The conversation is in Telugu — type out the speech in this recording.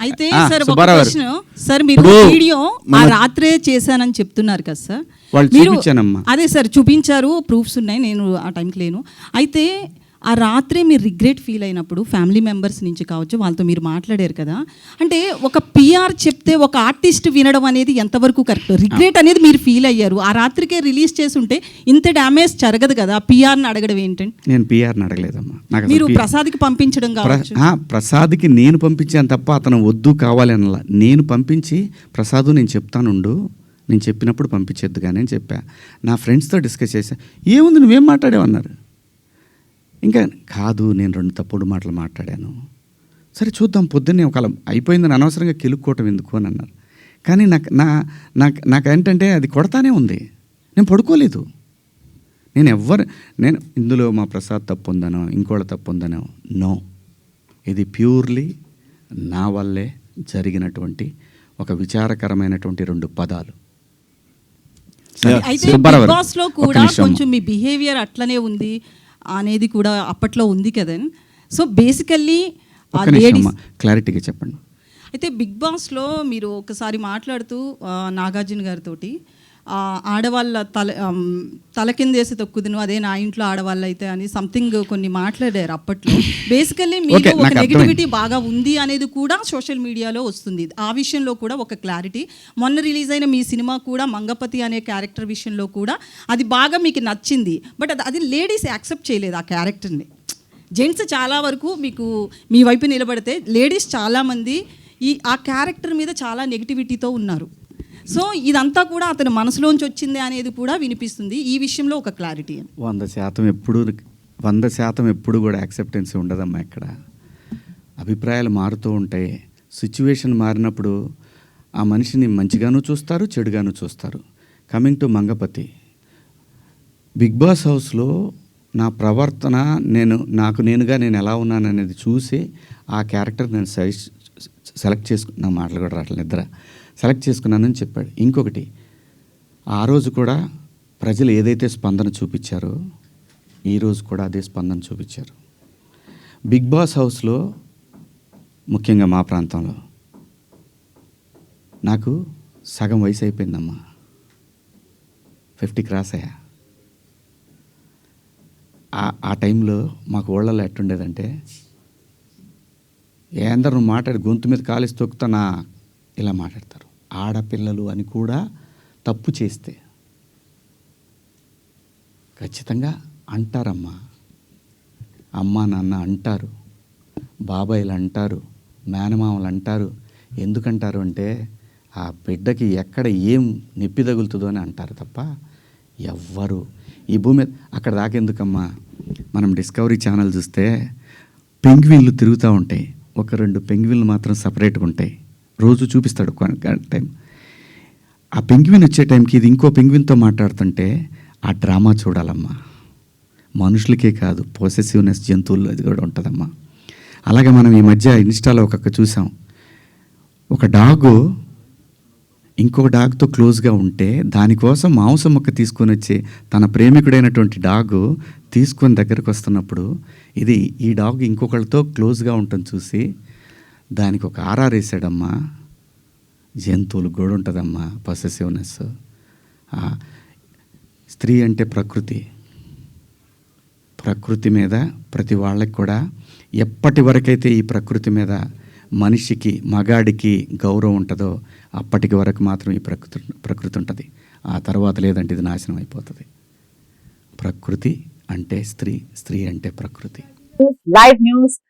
అయితే సార్ ఒక. క్వశ్చన్ సార్ మీరు వీడియో ఆ రాత్రే చేశానని చెప్తున్నారు కదా సార్. వాళ్ళు మీరు- చూపించానమ్మా. అదే సార్ చూపించారు ప్రూఫ్స్ ఉన్నాయి నేను ఆ టైంకి లేను. అయితే ఆ రాత్రే మీరు రిగ్రెట్ ఫీల్ అయినప్పుడు ఫ్యామిలీ మెంబర్స్ నుంచి కావచ్చు వాళ్ళతో మీరు మాట్లాడారు కదా అంటే ఒక పిఆర్ చెప్తే ఒక ఆర్టిస్ట్ వినడం అనేది ఎంతవరకు కరెక్ట్? రిగ్రెట్ అనేది మీరు ఫీల్ అయ్యారు. ఆ రాత్రికే రిలీజ్ చేసి ఉంటే ఇంత డ్యామేజ్ జరగదు కదా పిఆర్ని అడగడం ఏంటంటే నేను పిఆర్ని అడగలేదమ్మా. నాకు మీరు ప్రసాద్కి పంపించడం కావచ్చు. ప్రసాద్కి నేను పంపించాను తప్ప అతను వద్దు కావాలి అనలా నేను పంపించి ప్రసాద్ నేను చెప్తానుండు నేను చెప్పినప్పుడు పంపించేద్దు కానీ అని చెప్పా. నా ఫ్రెండ్స్తో డిస్కస్ చేశా. ఏముంది నువ్వేం మాట్లాడావన్నారు ఇంకా కాదు నేను రెండు తప్పుడు మాటలు మాట్లాడాను. సరే చూద్దాం పొద్దున్నే ఒక అయిపోయిందని అనవసరంగా కెలుక్కోవటం ఎందుకు అని అన్నారు. కానీ నాకు నా నాకు నాకేంటంటే అది కొడతానే ఉంది. నేను పడుకోలేదు. నేను ఎవ్వరు నేను ఇందులో మా ప్రసాద్ తప్పు ఉందనో ఇంకోళ్ళ తప్పు ఉందనో నో. ఇది ప్యూర్లీ నా వల్లే జరిగినటువంటి ఒక విచారకరమైనటువంటి రెండు పదాలు. సరే, అయితే బిగ్ బాస్లో కూడా. కొంచెం మీ బిహేవియర్ అట్లనే ఉంది. అనేది కూడా అప్పట్లో ఉంది కదా సో బేసికల్లీ క్లారిటీగా చెప్పండి. అయితే బిగ్ బాస్లో మీరు ఒకసారి మాట్లాడుతూ నాగార్జున గారితో ఆడవాళ్ళ తల ఆమ్, తల కిందేసి తొక్కుదును అదే నా ఇంట్లో ఆడవాళ్ళు అయితే అని సంథింగ్ కొన్ని మాట్లాడారు అప్పట్లో. బేసికల్లీ మీకు ఒక. నెగిటివిటీ బాగా ఉంది అనేది కూడా సోషల్ మీడియాలో వస్తుంది. ఆ విషయంలో కూడా ఒక క్లారిటీ మొన్న రిలీజ్ అయిన మీ సినిమా కూడా మంగపతి అనే క్యారెక్టర్ విషయంలో కూడా అది బాగా మీకు నచ్చింది. బట్ అది అది లేడీస్ యాక్సెప్ట్ చేయలేదు ఆ క్యారెక్టర్ని జెంట్స్ చాలా వరకు మీకు మీ వైపు నిలబడితే లేడీస్ చాలామంది ఈ ఆ క్యారెక్టర్ మీద చాలా నెగిటివిటీతో ఉన్నారు. సో ఇదంతా కూడా అతని మనసులోంచి వచ్చింది అనేది కూడా వినిపిస్తుంది. ఈ విషయంలో ఒక క్లారిటీ వంద శాతం ఎప్పుడు వంద శాతం ఎప్పుడు కూడా యాక్సెప్టెన్స్ ఉండదమ్మా ఇక్కడ. అభిప్రాయాలు మారుతూ ఉంటాయి సిచ్యువేషన్ మారినప్పుడు ఆ మనిషిని మంచిగాను చూస్తారు చెడుగాను చూస్తారు. Coming to Mangapathi. Bigg Boss హౌస్లో నా ప్రవర్తన నేను నాకు నేనుగా నేను ఎలా ఉన్నాను అనేది చూసి ఆ క్యారెక్టర్ నేను సజెస్ట్ సెలెక్ట్ చేసుకున్న మాటలు కూడా రావట్లేదు నిద్ర. సెలెక్ట్ చేసుకున్నానని చెప్పాడు. ఇంకొకటి ఆ రోజు కూడా ప్రజలు ఏదైతే స్పందన చూపించారో ఈరోజు కూడా అదే స్పందన చూపించారు. బిగ్ బాస్ హౌస్లో ముఖ్యంగా మా ప్రాంతంలో నాకు సగం వయసు అయిపోయిందమ్మా. ఫిఫ్టీ క్రాస్ అయ్యా. ఆ- ఆ టైంలో మాకు ఊళ్ళలో ఎట్టుండేదంటే ఏందరు నువ్వు మాట్లాడి గొంతు మీద కాలేసి తొక్కుతానా? ఇలా మాట్లాడతారు. ఆడపిల్లలు అని కూడా తప్పు చేస్తే ఖచ్చితంగా అంటారమ్మా. అమ్మ నాన్న అంటారు. బాబాయిలు అంటారు. మేనమామలు అంటారు. ఎందుకంటారు అంటే ఆ బిడ్డకి ఎక్కడ ఏం నొప్పి తగులుతుందో అని అంటారు తప్ప ఎవ్వరు. ఈ భూమి అక్కడ దాకెందుకమ్మా మనం డిస్కవరీ ఛానల్ చూస్తే పెంగ్విన్లు తిరుగుతూ ఉంటాయి. ఒక రెండు పెంగ్విన్లు మాత్రం సపరేట్గా ఉంటాయి. రోజు చూపిస్తాడు టైం. ఆ పెంగ్విన్ వచ్చే టైంకి ఇది ఇంకో పెంగ్విన్తో మాట్లాడుతుంటే ఆ డ్రామా చూడాలమ్మా. మనుషులకే కాదు పొసెసివ్నెస్ జంతువుల్లో అది కూడా ఉంటుందమ్మా. అలాగే మనం ఈ మధ్య ఇన్స్టాలో ఒక్కొక్క చూసాం. ఒక డాగు ఇంకొక డాగ్తో క్లోజ్గా ఉంటే దానికోసం మాంసం మొక్క తీసుకొని వచ్చి తన ప్రేమికుడైనటువంటి డాగు తీసుకొని దగ్గరకు వస్తున్నప్పుడు ఇది ఈ డాగ్ ఇంకొకళ్ళతో క్లోజ్గా ఉంటుంది చూసి దానికి ఒక ఆర్ఆర్ వేసాడమ్మా జంతువులు గోడు ఉంటుందమ్మా పసెసివ్నెస్ స్త్రీ అంటే ప్రకృతి. ప్రకృతి మీద ప్రతి వాళ్ళకి కూడా ఎప్పటి వరకైతే ఈ ప్రకృతి మీద మనిషికి మగాడికి గౌరవం ఉంటుందో అప్పటికి వరకు మాత్రం ఈ ప్రకృతి ప్రకృతి ఉంటుంది. ఆ తర్వాత లేదంటే ఇది నాశనం అయిపోతుంది. ప్రకృతి అంటే స్త్రీ స్త్రీ అంటే ప్రకృతి. Live news